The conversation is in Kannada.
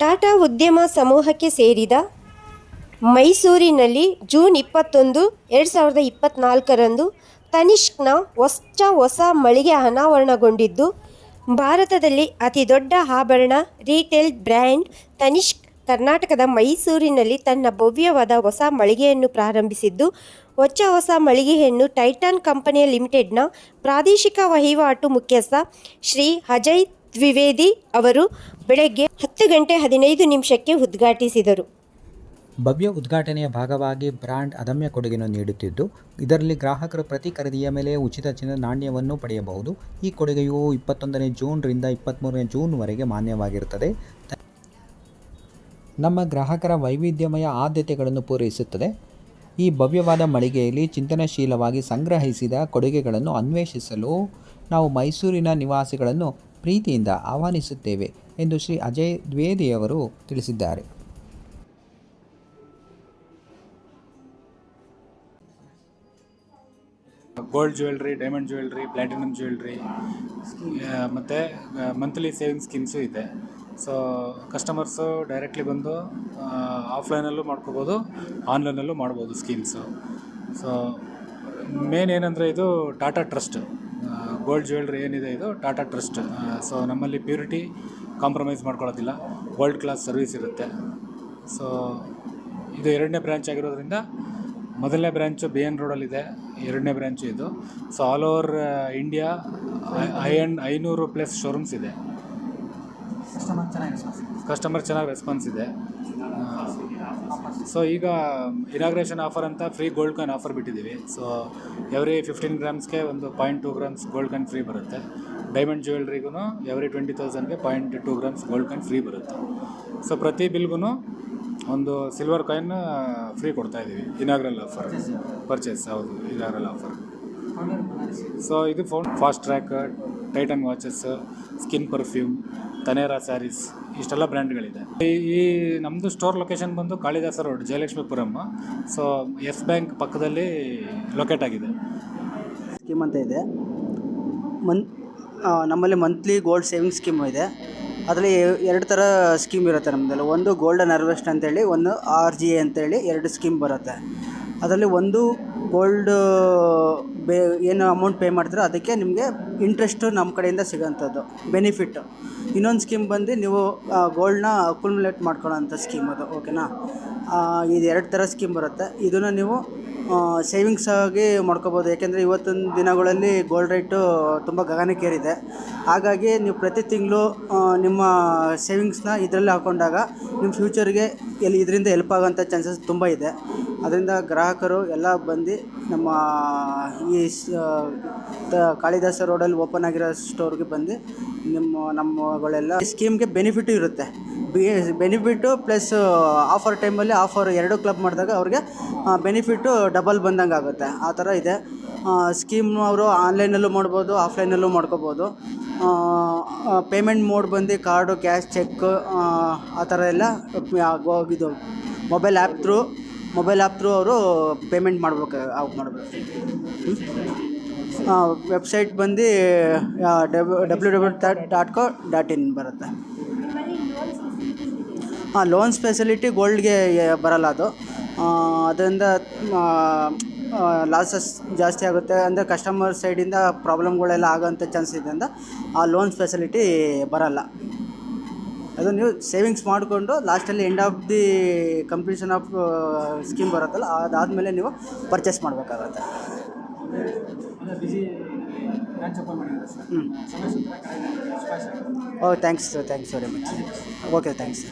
ಟಾಟಾ ಉದ್ಯಮ ಸಮೂಹಕ್ಕೆ ಸೇರಿದ ಮೈಸೂರಿನಲ್ಲಿ ಜೂನ್ ಇಪ್ಪತ್ತೊಂದು, ಎರಡು ಸಾವಿರದ ಇಪ್ಪತ್ತ್ನಾಲ್ಕರಂದು ತನಿಷ್ಕ್ನ ಹೊಸ ಹೊಸ ಮಳಿಗೆ ಅನಾವರಣಗೊಂಡಿದ್ದು, ಭಾರತದಲ್ಲಿ ಅತಿ ದೊಡ್ಡ ಆಭರಣ ರೀಟೇಲ್ ಬ್ರ್ಯಾಂಡ್ ತನಿಷ್ಕ್ ಕರ್ನಾಟಕದ ಮೈಸೂರಿನಲ್ಲಿ ತನ್ನ ಭವ್ಯವಾದ ಹೊಸ ಮಳಿಗೆಯನ್ನು ಪ್ರಾರಂಭಿಸಿದ್ದು, ಹೊಚ್ಚ ಹೊಸ ಮಳಿಗೆಯನ್ನು ಟೈಟಾನ್ ಕಂಪನಿಯ ಲಿಮಿಟೆಡ್ನ ಪ್ರಾದೇಶಿಕ ವಹಿವಾಟು ಮುಖ್ಯಸ್ಥ ಶ್ರೀ ಅಜಯ್ ದ್ವಿವೇದಿ ಅವರು ಬೆಳಗ್ಗೆ ಹತ್ತು ಗಂಟೆ ಹದಿನೈದು ನಿಮಿಷಕ್ಕೆ ಉದ್ಘಾಟಿಸಿದರು. ಭವ್ಯ ಉದ್ಘಾಟನೆಯ ಭಾಗವಾಗಿ ಬ್ರ್ಯಾಂಡ್ ಅದಮ್ಯ ಕೊಡುಗೆಯನ್ನು ನೀಡುತ್ತಿದ್ದು, ಇದರಲ್ಲಿ ಗ್ರಾಹಕರು ಪ್ರತಿ ಖರೀದಿಯ ಮೇಲೆ ಉಚಿತ ಚಿನ್ನದ ನಾಣ್ಯವನ್ನು ಪಡೆಯಬಹುದು. ಈ ಕೊಡುಗೆಯು ಇಪ್ಪತ್ತೊಂದನೇ ಜೂನ್ರಿಂದ ಇಪ್ಪತ್ತ್ಮೂರನೇ ಜೂನ್ವರೆಗೆ ಮಾನ್ಯವಾಗಿರುತ್ತದೆ. ನಮ್ಮ ಗ್ರಾಹಕರ ವೈವಿಧ್ಯಮಯ ಆದ್ಯತೆಗಳನ್ನು ಪೂರೈಸುತ್ತದೆ. ಈ ಭವ್ಯವಾದ ಮಳಿಗೆಯಲ್ಲಿ ಚಿಂತನಶೀಲವಾಗಿ ಸಂಗ್ರಹಿಸಿದ ಕೊಡುಗೆಗಳನ್ನು ಅನ್ವೇಷಿಸಲು ನಾವು ಮೈಸೂರಿನ ನಿವಾಸಿಗಳನ್ನು ಪ್ರೀತಿಯಿಂದ ಆಹ್ವಾನಿಸುತ್ತೇವೆ ಎಂದು ಶ್ರೀ ಅಜಯ್ ದ್ವೇದಿಯವರು ತಿಳಿಸಿದ್ದಾರೆ. Gold jewellery diamond jewellery platinum jewellery ಮತ್ತು ಮಂತ್ಲಿ ಸೇವಿಂಗ್ ಸ್ಕೀಮ್ಸು ಇದೆ. ಸೊ ಕಸ್ಟಮರ್ಸು ಡೈರೆಕ್ಟ್ಲಿ ಬಂದು ಆಫ್ಲೈನಲ್ಲೂ ಮಾಡ್ಕೋಬೋದು ಆನ್ಲೈನಲ್ಲೂ ಮಾಡ್ಬೋದು ಸ್ಕೀಮ್ಸು ಸೊ ಮೇನ್ ಏನಂದರೆ ಇದು ಟಾಟಾ ಟ್ರಸ್ಟ್ ಗೋಲ್ಡ್ ಜ್ಯುವೆಲ್ರಿ ಏನಿದೆ ಇದು? ಟಾಟಾ ಟ್ರಸ್ಟ್ ಸೊ ನಮ್ಮಲ್ಲಿ ಪ್ಯೂರಿಟಿ ಕಾಂಪ್ರಮೈಸ್ ಮಾಡ್ಕೊಳ್ಳೋದಿಲ್ಲ. ವರ್ಲ್ಡ್ ಕ್ಲಾಸ್ ಸರ್ವಿಸ್ ಇರುತ್ತೆ. ಸೊ ಇದು ಎರಡನೇ ಬ್ರ್ಯಾಂಚ್ ಆಗಿರೋದ್ರಿಂದ ಮೊದಲನೇ ಬ್ರ್ಯಾಂಚು ಬಿ ಎನ್ ರೋಡಲ್ಲಿದೆ ಎರಡನೇ ಬ್ರ್ಯಾಂಚು ಇದು. ಸೊ ಆಲ್ ಓವರ್ ಇಂಡಿಯಾ ಐ ಆ್ಯಂಡ್ ಐನೂರು ಪ್ಲಸ್ ಶೋರೂಮ್ಸ್ ಇದೆ. ಕಸ್ಟಮರ್ ಚೆನ್ನಾಗಿ ರೆಸ್ಪಾನ್ಸ್ ಇದೆ. ಸೊ ಈಗ ಇನಾಗ್ರೇಷನ್ ಆಫರ್ ಅಂತ ಫ್ರೀ ಗೋಲ್ಡ್ ಕಾಯಿನ್ ಆಫರ್ ಬಿಟ್ಟಿದ್ದೀವಿ. ಸೊ ಎವ್ರಿ ಫಿಫ್ಟೀನ್ ಗ್ರಾಮ್ಸ್ಗೆ ಒಂದು point two grams gold coin free ಬರುತ್ತೆ. ಡೈಮಂಡ್ ಜ್ಯುವೆಲ್ರಿಗೂ every twenty ತೌಸಂಡ್ಗೆ point two grams gold coin free ಬರುತ್ತೆ. ಸೊ ಪ್ರತಿ ಬಿಲ್ಗೂ ಒಂದು ಸಿಲ್ವರ್ ಕಾಯಿನ್ ಫ್ರೀ ಕೊಡ್ತಾ ಇದ್ದೀವಿ ಇನಾಗ್ರಲ್ ಆಫರ್ ಪರ್ಚೇಸ್ ಹೌದು ಇನಾಗ್ರಲ್ ಆಫರ್ ಸೊ ಇದು phone Fastrack Titan watches skin perfume Taneira saris ಇಷ್ಟೆಲ್ಲ ಬ್ರ್ಯಾಂಡ್ಗಳಿದೆ. ಈ ನಮ್ಮದು ಸ್ಟೋರ್ ಲೊಕೇಶನ್ ಬಂದು Kalidasa road, Jayalakshmipuram. So Yes bank ಪಕ್ಕದಲ್ಲಿ ಲೊಕೇಟ್ ಆಗಿದೆ. ಸ್ಕೀಮ್ ಅಂತ ಇದೆ. ಮನ್ ನಮ್ಮಲ್ಲಿ ಮಂತ್ಲಿ ಗೋಲ್ಡ್ ಸೇವಿಂಗ್ ಸ್ಕೀಮ್ ಇದೆ. ಅದರಲ್ಲಿ ಎರಡು ಥರ ಸ್ಕೀಮ್ ಇರುತ್ತೆ ನಮ್ಮದಲ್ಲಿ ಒಂದು ಗೋಲ್ಡನ್ ಹಾರ್ವೆಸ್ಟ್ ಅಂತೇಳಿ, ಒಂದು ಆರ್ ಜಿ ಎ ಅಂತೇಳಿ ಎರಡು ಸ್ಕೀಮ್ ಬರುತ್ತೆ. ಅದರಲ್ಲಿ ಒಂದು ಗೋಲ್ಡ್ ಬೇ, ಏನು ಅಮೌಂಟ್ ಪೇ ಮಾಡ್ತೀರೋ ಅದಕ್ಕೆ ನಿಮಗೆ ಇಂಟ್ರೆಸ್ಟು ನಮ್ಮ ಕಡೆಯಿಂದ ಸಿಗೋಂಥದ್ದು ಬೆನಿಫಿಟ್ಟು ಇನ್ನೊಂದು ಸ್ಕೀಮ್ ಬಂದು ನೀವು ಗೋಲ್ಡ್ನ ಅಕ್ಯುಮುಲೇಟ್ ಮಾಡ್ಕೊಳ್ಳೋಂಥ ಸ್ಕೀಮ್ ಅದು ಓಕೆನಾ ಇದು ಎರಡು ಥರ ಸ್ಕೀಮ್ ಬರುತ್ತೆ. ಇದನ್ನು ನೀವು ಸೇವಿಂಗ್ಸ್ ಆಗಿ ಮಾಡ್ಕೋಬೋದು. ಯಾಕೆಂದರೆ ಇವತ್ತಿನ ದಿನಗಳಲ್ಲಿ ಗೋಲ್ಡ್ ರೇಟು ತುಂಬ ಗಗನಕ್ಕೇರಿದೆ ಹಾಗಾಗಿ ನೀವು ಪ್ರತಿ ತಿಂಗಳು ನಿಮ್ಮ ಸೇವಿಂಗ್ಸ್ನ ಇದರಲ್ಲಿ ಹಾಕೊಂಡಾಗ ನಿಮ್ಮ ಫ್ಯೂಚರ್ಗೆ ಎಲ್ಲಿ ಇದರಿಂದ ಹೆಲ್ಪ್ ಆಗೋಂಥ ಚಾನ್ಸಸ್ ತುಂಬ ಇದೆ. ಅದರಿಂದ ಗ್ರಾಹಕರು ಎಲ್ಲ ಬಂದು ನಮ್ಮ ಈ ಕಾಳಿದಾಸ ರೋಡಲ್ಲಿ ಓಪನ್ ಆಗಿರೋ ಸ್ಟೋರ್ಗೆ ಬಂದು ನಿಮ್ಮ ನಮ್ಮಗಳೆಲ್ಲ ಸ್ಕೀಮ್ಗೆ ಬೆನಿಫಿಟ್ ಇರುತ್ತೆ. ಬೆನಿಫಿಟ್ಟು ಪ್ಲಸ್ ಆಫರ್ ಟೈಮಲ್ಲಿ ಆಫರ್ ಎರಡು ಕ್ಲಬ್ ಮಾಡಿದಾಗ ಅವ್ರಿಗೆ ಬೆನಿಫಿಟ್ಟು ಡಬಲ್ ಬಂದಂಗೆ ಆಗುತ್ತೆ. ಆ ಥರ ಇದೆ. ಸ್ಕೀಮ್ ಅವರು ಆನ್ಲೈನಲ್ಲೂ ಮಾಡ್ಬೋದು ಆಫ್ಲೈನಲ್ಲೂ ಮಾಡ್ಕೋಬೋದು. ಪೇಮೆಂಟ್ ಮೋಡ್ ಬಂದು ಕಾರ್ಡು ಕ್ಯಾಶ್ ಚೆಕ್ ಆ ಥರ ಎಲ್ಲ ಇದು mobile app through mobile app through ಅವರು ಪೇಮೆಂಟ್ ಮಾಡ್ಬೇಕು ಆಫ್ ಮಾಡಬೇಕು. ವೆಬ್ಸೈಟ್ ಬಂದು W W dot co dot in ಬರುತ್ತೆ. ಹಾಂ ಲೋನ್ಸ್ ಫೆಸಿಲಿಟಿ ಗೋಲ್ಡ್ಗೆ ಬರಲ್ಲ ಅದು. ಅದರಿಂದ ಲಾಸಸ್ ಜಾಸ್ತಿ ಆಗುತ್ತೆ. ಅಂದರೆ ಕಸ್ಟಮರ್ ಸೈಡಿಂದ ಪ್ರಾಬ್ಲಮ್ಗಳೆಲ್ಲ ಆಗೋಂಥ ಚಾನ್ಸ್ ಇದೆ ಅಂತ ಆ ಲೋನ್ಸ್ ಫೆಸಿಲಿಟಿ ಬರಲ್ಲ. ಅದು ನೀವು ಸೇವಿಂಗ್ಸ್ ಮಾಡಿಕೊಂಡು ಲಾಸ್ಟಲ್ಲಿ end of the completion of scheme ಬರುತ್ತಲ್ಲ, ಅದಾದಮೇಲೆ ನೀವು ಪರ್ಚೇಸ್ ಮಾಡಬೇಕಾಗತ್ತೆ. ಓ thanks sir thanks very much okay thanks